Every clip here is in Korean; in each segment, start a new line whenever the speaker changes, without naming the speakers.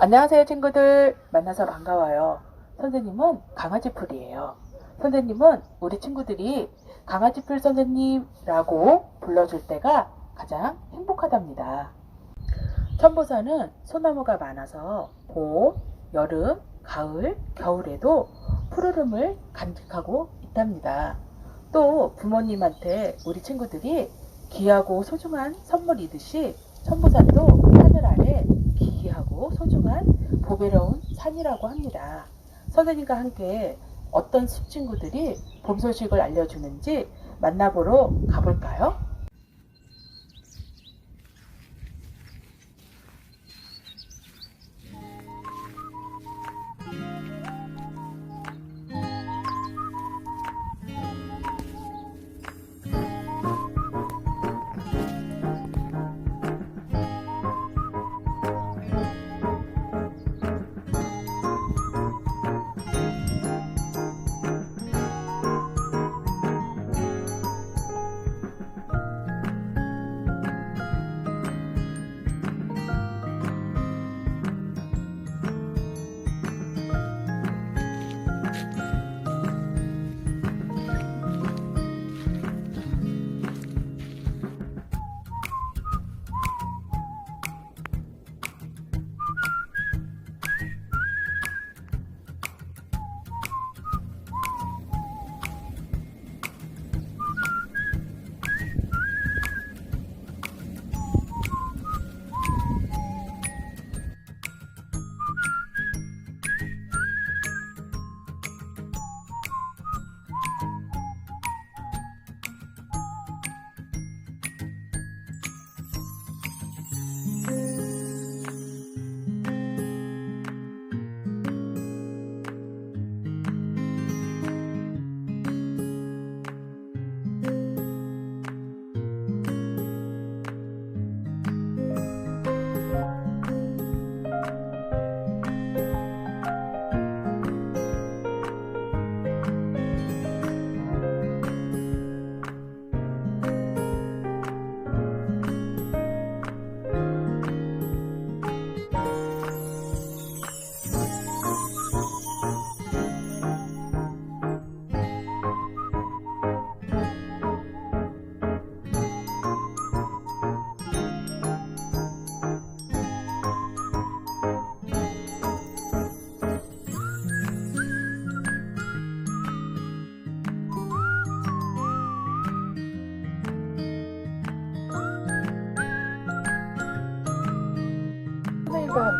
안녕하세요 친구들. 만나서 반가워요. 선생님은 강아지풀이에요. 선생님은 우리 친구들이 강아지풀 선생님이라고 불러줄 때가 가장 행복하답니다. 천보사는 소나무가 많아서 봄, 여름, 가을, 겨울에도 푸르름을 간직하고 있답니다. 또 부모님한테 우리 친구들이 귀하고 소중한 선물이듯이 천보산도 하늘 아래 기이하고 소중한 보배로운 산이라고 합니다. 선생님과 함께 어떤 숲 친구들이 봄 소식을 알려주는지 만나보러 가볼까요?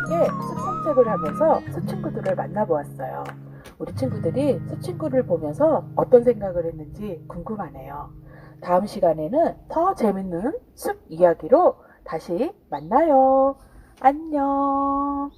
함께 숲 산책을 하면서 숲 친구들을 만나보았어요. 우리 친구들이 숲 친구를 보면서 어떤 생각을 했는지 궁금하네요. 다음 시간에는 더 재밌는 숲 이야기로 다시 만나요. 안녕.